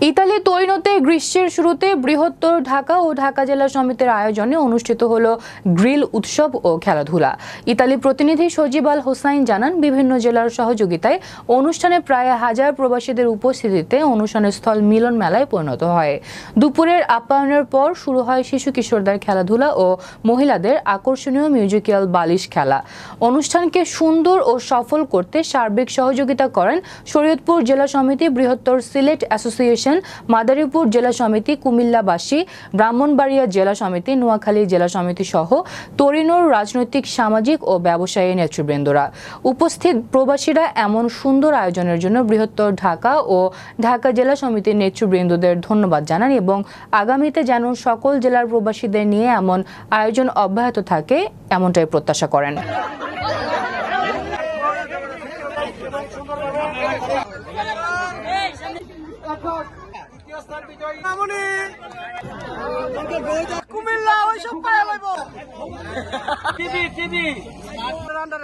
Italy তৈনতে গ্রীষ্মের শুরুতে বৃহত্তর ঢাকা ও ঢাকা জেলা সমিতির আয়োজনে অনুষ্ঠিত হলো গ্রিল উৎসব ও খেলাধুলা। ইতালি প্রতিনিধি সজিব আল হোসাইন জানান, বিভিন্ন জেলার সহযোগিতায় অনুষ্ঠানে প্রায় হাজার প্রবাসীদের উপস্থিতিতে অনুষ্ঠানের স্থল মিলন মেলায় পরিণত হয়। দুপুরের আপ্যায়নের পর শুরু হয় শিশু কিশোরদের খেলাধুলা ও মহিলাদের আকর্ষণীয় মিউজিক্যাল বালিশ খেলা। অনুষ্ঠানকে সুন্দর ও সফল করতে সার্বিক সহযোগিতা করেন শরীয়তপুর জেলা সমিতি বৃহত্তর সিলেট অ্যাসোসিয়েশন মাদারীপুর জেলা সমিতি কুমিল্লাবাসী ব্রাহ্মণবাড়িয়া জেলা সমিতি নোয়াখালী জেলা সমিতি সহ তরিনুর রাজনৈতিক সামাজিক ও ব্যবসায়ী নেতৃবৃন্দরা উপস্থিত প্রবাসীরা এমন সুন্দর আয়োজনের জন্য বৃহত্তর ঢাকা ও ঢাকা জেলা সমিতির নেতৃবৃন্দদের ধন্যবাদ জানান এবং আগামীতে যেন সকল জেলার প্রবাসীদের নিয়ে এমন আয়োজন অব্যাহত থাকে এমনটাই প্রত্যাশা করেন কুমিল্লা ওইসব পায়ে লইব টিভি টিভি। আন্ডার